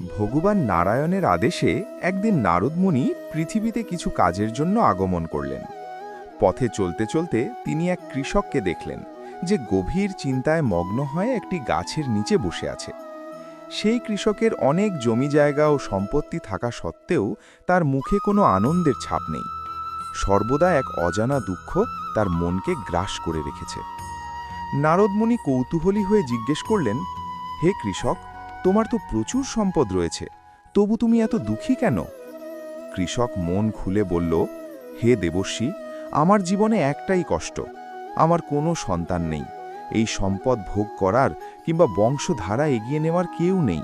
ভগবান নারায়ণের আদেশে একদিন নারদমুনি পৃথিবীতে কিছু কাজের জন্য আগমন করলেন। পথে চলতে চলতে তিনি এক কৃষককে দেখলেন যে গভীর চিন্তায় মগ্ন হয়ে একটি গাছের নিচে বসে আছে। সেই কৃষকের অনেক জমি জায়গা ও সম্পত্তি থাকা সত্ত্বেও তার মুখে কোনো আনন্দের ছাপ নেই। সর্বদা এক অজানা দুঃখ তার মনকে গ্রাস করে রেখেছে। নারদমণি কৌতূহলী হয়ে জিজ্ঞেস করলেন, হে কৃষক তোমার তো প্রচুর সম্পদ রয়েছে, তবু তুমি এত দুঃখী কেন? কৃষক মন খুলে বলল, হে দেবশ্রী আমার জীবনে একটাই কষ্ট, আমার কোনো সন্তান নেই। এই সম্পদ ভোগ করার কিংবা বংশধারা এগিয়ে নেওয়ার কেউ নেই।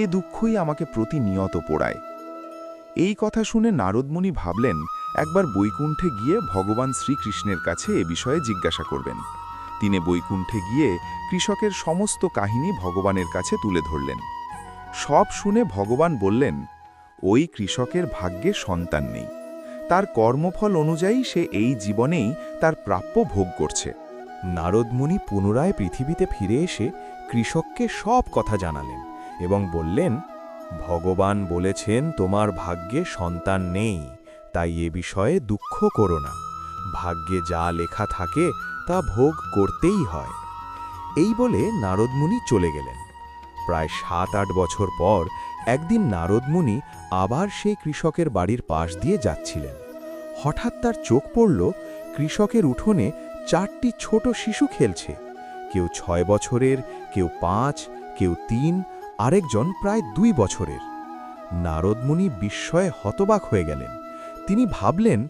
এ দুঃখই আমাকে প্রতিনিয়ত পোড়ায়। এই কথা শুনে নারদমুনি ভাবলেন, একবার বৈকুণ্ঠে গিয়ে ভগবান শ্রীকৃষ্ণের কাছে এ বিষয়ে জিজ্ঞাসা করবেন। তিনি বৈকুণ্ঠে গিয়ে কৃষকের সমস্ত কাহিনী ভগবানের কাছে তুলে ধরলেন। সব শুনে ভগবান বললেন, ওই কৃষকের ভাগ্যে সন্তান নেই। তার কর্মফল অনুযায়ী সে এই জীবনেই তার প্রাপ্য ভোগ করছে। নারদমুনি পুনরায় পৃথিবীতে ফিরে এসে কৃষককে সব কথা জানালেন এবং বললেন, ভগবান বলেছেন তোমার ভাগ্যে সন্তান নেই, তাই এ বিষয়ে দুঃখ করো না। ভাগ্যে যা লেখা থাকে তা ভোগ করতেই হয়। এই বলে নারদমুনি চলে গেলেন। প্রায় সাত আট বছর পর একদিন নারদমুনি আবার সেই কৃষকের বাড়ির পাশ দিয়ে যাচ্ছিলেন। হঠাৎ তার চোখ পড়ল, কৃষকের উঠোনে চারটি ছোট শিশু খেলছে। কেউ ছয় বছরের, কেউ পাঁচ, কেউ তিন, আরেকজন প্রায় দুই বছরের। নারদমুনি বিস্ময়ে হতবাক হয়ে গেলেন। তিনি ভাবলেন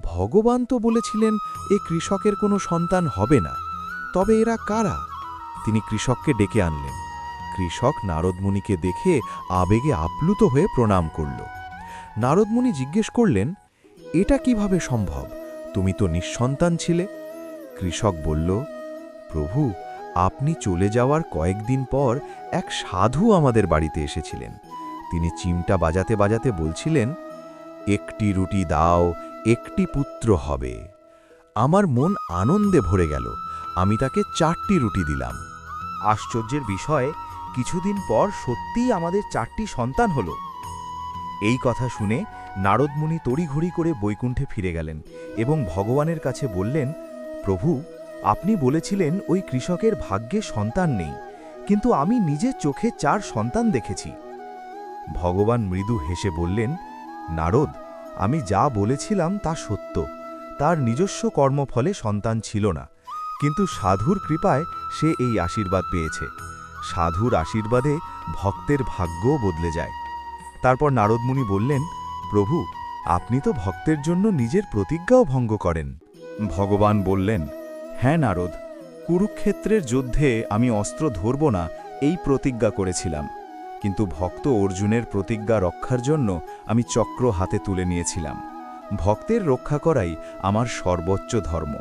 ভগবান তো বলেছিলেন, এ কৃষকের কোনো সন্তান হবে না। তবে এরা কারা? তিনি কৃষককে ডেকে আনলেন। কৃষক নারদমুনিকে দেখে আবেগে আপ্লুত হয়ে প্রণাম করল। নারদমুনি জিজ্ঞেস করলেন, এটা কীভাবে সম্ভব? তুমি তো নিঃসন্তান ছিলে। কৃষক বলল, প্রভু, আপনি চলে যাওয়ার কয়েকদিন পর এক সাধু আমাদের বাড়িতে এসেছিলেন। তিনি চিমটা বাজাতে বাজাতে বলছিলেন, একটি রুটি দাও একটি পুত্র হবে। আমার মন আনন্দে ভরে গেল। আমি তাকে চারটি রুটি দিলাম। আশ্চর্যের বিষয়, কিছুদিন পর সত্যিই আমাদের চারটি সন্তান হল। এই কথা শুনে নারদমুনি তড়িঘড়ি করে বৈকুণ্ঠে ফিরে গেলেন এবং ভগবানের কাছে বললেন, প্রভু, আপনি বলেছিলেন ওই কৃষকের ভাগ্যে সন্তান নেই, কিন্তু আমি নিজের চোখে চার সন্তান দেখেছি। ভগবান মৃদু হেসে বললেন, নারদ আমি যা বলেছিলাম তা সত্য। তার নিজস্ব কর্মফলে সন্তান ছিল না। কিন্তু সাধুর কৃপায় সে এই আশীর্বাদ পেয়েছে। সাধুর আশীর্বাদে ভক্তের ভাগ্যও বদলে যায়। তারপর নারদমুনি বললেন, প্রভু, আপনি তো ভক্তের জন্য নিজের প্রতিজ্ঞাও ভঙ্গ করেন। ভগবান বললেন হ্যাঁ নারদ, কুরুক্ষেত্রের যুদ্ধে আমি অস্ত্র ধরব না, এই প্রতিজ্ঞা করেছিলাম। কিন্তু ভক্ত অর্জুনের প্রতিজ্ঞা রক্ষার জন্য আমি চক্র হাতে তুলে নিয়েছিলাম। ভক্তের রক্ষা করাই আমার সর্বোচ্চ ধর্ম।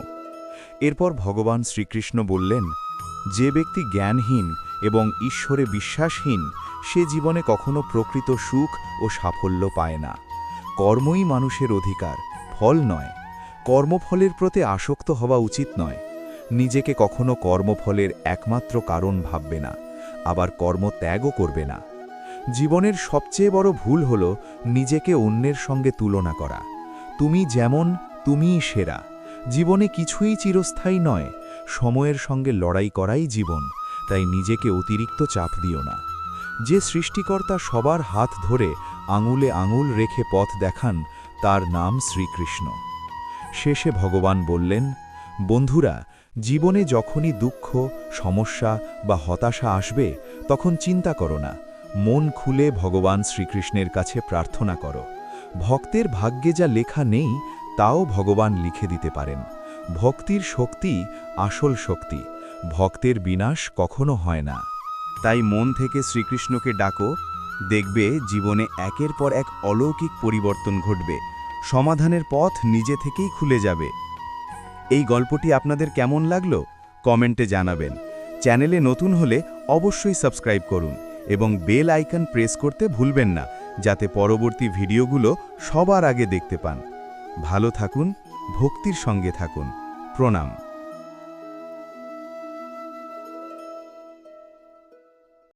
এরপর ভগবান শ্রীকৃষ্ণ বললেন, যে ব্যক্তি জ্ঞানহীন এবং ঈশ্বরে বিশ্বাসহীন, সে জীবনে কখনো প্রকৃত সুখ ও সাফল্য পায় না। কর্মই মানুষের অধিকার, ফল নয়। কর্মফলের প্রতি আসক্ত হওয়া উচিত নয়। নিজেকে কখনো কর্মফলের একমাত্র কারণ ভাববে না। আবার কর্ম ত্যাগও করবে না। জীবনের সবচেয়ে বড় ভুল হল নিজেকে অন্যের সঙ্গে তুলনা করা। তুমি যেমন, তুমিই সেরা। জীবনে কিছুই চিরস্থায়ী নয়, সময়ের সঙ্গে লড়াই করাই জীবন, তাই নিজেকে অতিরিক্ত চাপ দিও না। যে সৃষ্টিকর্তা সবার হাত ধরে আঙুলে আঙুল রেখে পথ দেখান, তার নাম শ্রীকৃষ্ণ। শেষে ভগবান বললেন, বন্ধুরা, জীবনে যখনই দুঃখ, সমস্যা বা হতাশা আসবে, তখন চিন্তা করো না। মন খুলে ভগবান শ্রীকৃষ্ণের কাছে প্রার্থনা করো। ভক্তের ভাগ্যে যা লেখা নেই, তাও ভগবান লিখে দিতে পারেন। ভক্তির শক্তি আসল শক্তি। ভক্তের বিনাশ কখনো হয় না। তাই মন থেকে শ্রীকৃষ্ণকে ডাকো। দেখবে জীবনে একের পর এক অলৌকিক পরিবর্তন ঘটবে। সমাধানের পথ নিজে থেকেই খুলে যাবে। এই গল্পটি আপনাদের কেমন লাগল? কমেন্টে জানাবেন। চ্যানেলে নতুন হলে অবশ্যই সাবস্ক্রাইব করুন। এবং বেল আইকন প্রেস করতে ভুলবেন না, যাতে পরবর্তী ভিডিওগুলো সবার আগে দেখতে পান। ভালো থাকুন, ভক্তির সঙ্গে থাকুন। প্রণাম।